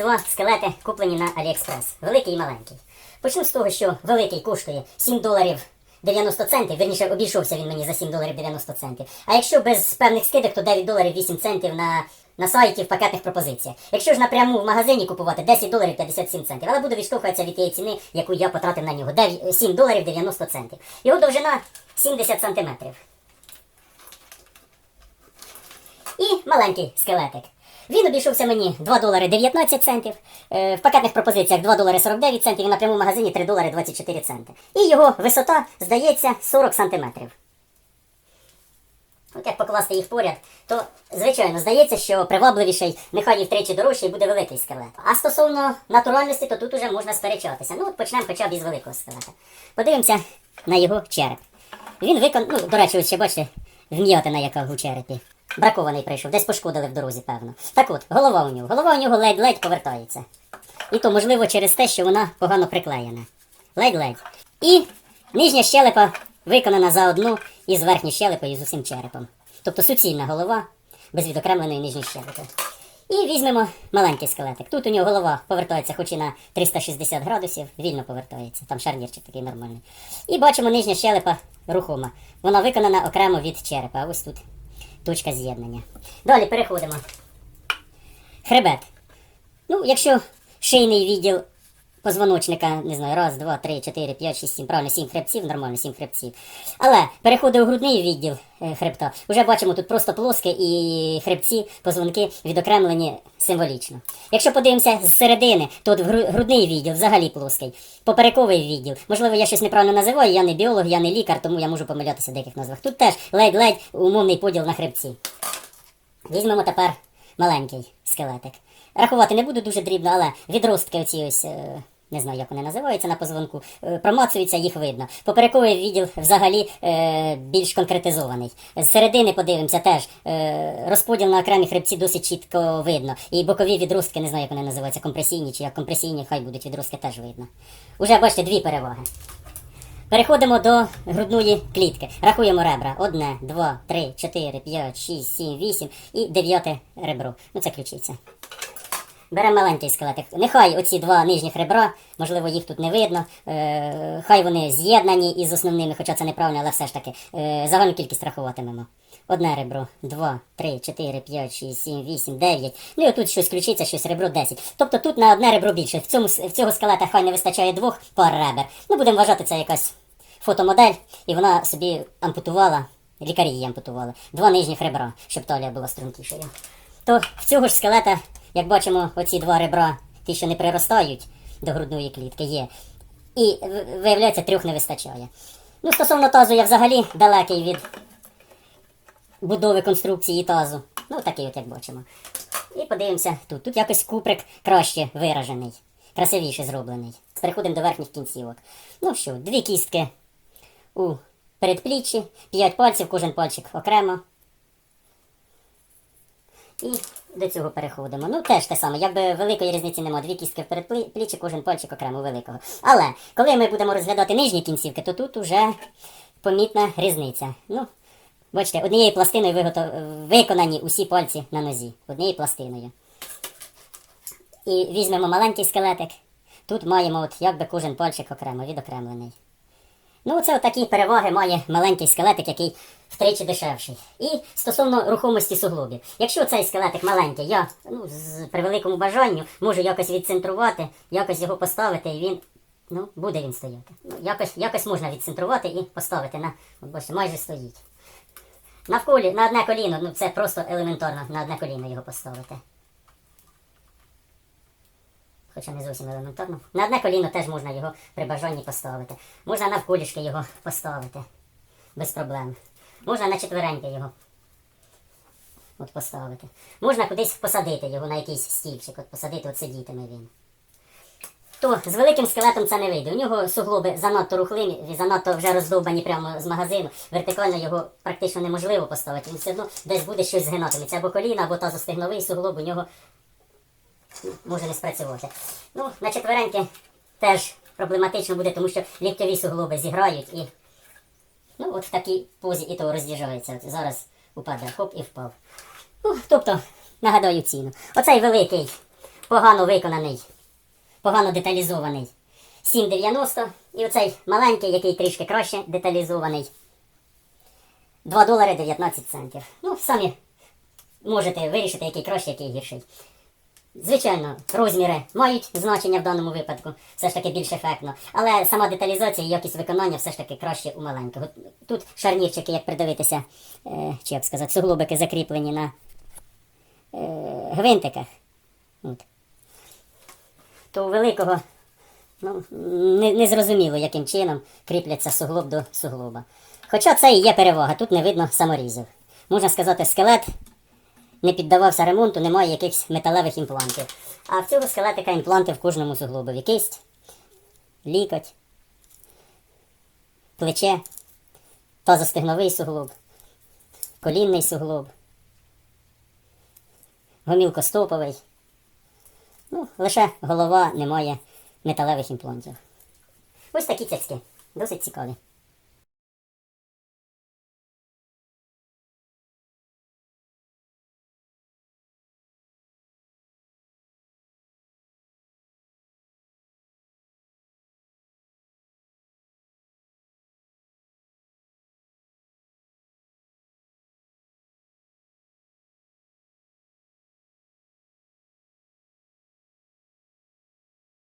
два скелети куплені на AliExpress. Великий і маленький. Почну з того, що великий коштує 7 доларів 90 центів. Вірніше, обійшовся він мені за 7 доларів 90 центів. А якщо без певних скидок, то 9 доларів 8 центів на, на сайті в пакетних пропозиціях. Якщо ж напряму в магазині купувати 10 доларів 57 центів. Але буду відштовхуватися від тієї ціни, яку я потратив на нього. 9, 7 доларів 90 центів. Його довжина 70 сантиметрів. І маленький скелетик. Він обійшовся мені 2 долари 19 центів. Е, в пакетних пропозиціях 2 долари 49 центів і на прямому магазині 3 долари 24 центи. І його висота, здається, 40 сантиметрів. От як покласти їх поряд, то звичайно здається, що привабливіший, нехай і втричі дорожчий буде великий скелет. А стосовно натуральності, то тут уже можна сперечатися. Ну от почнемо хоча б із великого скелета. Подивимося на його череп. Він викон... ну, до речі, ось ще бачите, вм'ятина яка у черепі. Бракований прийшов, десь пошкодили в дорозі, певно. Так от, голова у нього. Голова у нього ледь-ледь повертається. І то, можливо, через те, що вона погано приклеєна. Ледь-ледь. І нижня щелепа виконана заодно із верхньою щелепою з усім черепом. Тобто суцільна голова без відокремленої нижньої щелепи. І візьмемо маленький скелетик. Тут у нього голова повертається хоч і на 360 градусів, вільно повертається. Там шарнірчик такий нормальний. І бачимо нижня щелепа рухома. Вона виконана окремо від черепа. Ось тут точка з'єднання. Далі переходимо. Хребет. Ну, якщо шийний відділ позвоночника, не знаю, раз, два, три, чотири, п'ять, шість, сім, правильно, сім хребців, нормально, сім хребців. Але переходить у грудний відділ е, хребта. Уже бачимо тут просто плоске і хребці, позвонки відокремлені символічно. Якщо подивимося з середини, то грудний відділ взагалі плоский. Поперековий відділ. Можливо, я щось неправильно називаю, я не біолог, я не лікар, тому я можу помилятися в деяких назвах. Тут теж ледь-ледь умовний поділ на хребці. Візьмемо тепер маленький скелетик. Рахувати не буду дуже дрібно, але відростки оці ось. е, Не знаю, як вони називаються на позвонку, е, промацуються, їх видно. Поперековий відділ взагалі е, більш конкретизований. З середини подивимося теж. Е, розподіл на окремі хребці досить чітко видно. І бокові відростки, не знаю, як вони називаються, компресійні чи як компресійні, хай будуть відростки теж видно. Уже бачите дві переваги. Переходимо до грудної клітки. Рахуємо ребра. Одне, два, три, чотири, п'ять, шість, сім, вісім і дев'яте ребро. Ну це ключиця. Беремо маленький скелетик. Нехай оці два нижніх ребра, можливо, їх тут не видно. Е, хай вони з'єднані із основними, хоча це неправильно, але все ж таки. Е, загальну кількість рахуватимемо. Одне ребро, два, три, чотири, п'ять, шість, сім, вісім, дев'ять. Ну і отут щось ключиця, щось ребро 10. Тобто тут на одне ребро більше. В цьому в цього скелета хай не вистачає двох пар ребер. Ну, будемо вважати, це якась фотомодель, і вона собі ампутувала, лікарі її ампутували, два нижніх ребра, щоб талія була стрункішою. То в цього ж скелета, як бачимо, оці два ребра, ті, що не приростають до грудної клітки, є. І виявляється, трьох не вистачає. Ну, стосовно тазу, я взагалі далекий від будови конструкції тазу. Ну, такий от, як бачимо. І подивимося тут. Тут якось куприк краще виражений, красивіше зроблений. Переходимо до верхніх кінцівок. Ну що, дві кістки у передпліччі, п'ять пальців, кожен пальчик окремо. І до цього переходимо. Ну, теж те саме, якби великої різниці немає. Дві кістки в передпліччі, кожен пальчик окремо великого. Але коли ми будемо розглядати нижні кінцівки, то тут уже помітна різниця. Ну, бачите, однією пластиною виготов- виконані усі пальці на нозі. Однією пластиною. І візьмемо маленький скелетик. Тут маємо, от якби кожен пальчик окремо, відокремлений. Ну, це такі переваги має маленький скелетик, який втричі дешевший. І стосовно рухомості суглобів. Якщо цей скелетик маленький, я ну, з при великому бажанню можу якось відцентрувати, якось його поставити, і він. Ну, буде він стояти. Ну, якось, якось можна відцентрувати і поставити на. От бачите, майже стоїть. Навколі, на одне коліно, ну це просто елементарно на одне коліно його поставити. Хоча не зовсім елементарно. На одне коліно теж можна його при бажанні поставити. Можна навколішки його поставити. Без проблем. Можна на четвереньки його от поставити. Можна кудись посадити його на якийсь стільчик, от посадити, от сидітиме він. То з великим скелетом це не вийде. У нього суглоби занадто рухливі, занадто вже роздовбані прямо з магазину. Вертикально його практично неможливо поставити. Він все одно десь буде щось згинатиметься. Або коліна, або тазостегновий суглоб у нього може не спрацювати. Ну, на четвереньки теж проблематично буде, тому що ліктьові суглоби зіграють і. Ну, от в такій позі і то роз'їжджається. Зараз упаде, хоп і впав. Ну, тобто, нагадаю ціну. Оцей великий погано виконаний, погано деталізований 7,90. І оцей маленький, який трішки краще деталізований. 2 долари 19 центів. Ну, самі можете вирішити, який краще, який гірший. Звичайно, розміри мають значення в даному випадку, все ж таки більш ефектно. Але сама деталізація і якість виконання все ж таки краще у маленького. Тут шарнірчики, як придивитися, е, чи як сказати, суглобики закріплені на е, гвинтиках. От. То у великого ну, не, не зрозуміло, яким чином кріпляться суглоб до суглоба. Хоча це і є перевага, тут не видно саморізів. Можна сказати, скелет не піддавався ремонту, немає якихось металевих імплантів. А в цього скелетика імпланти в кожному суглобові. Кисть, лікоть, плече, тазостегновий суглоб, колінний суглоб, гомілкостоповий. Ну, лише голова не має металевих імплантів. Ось такі цяцьки. Досить цікаві.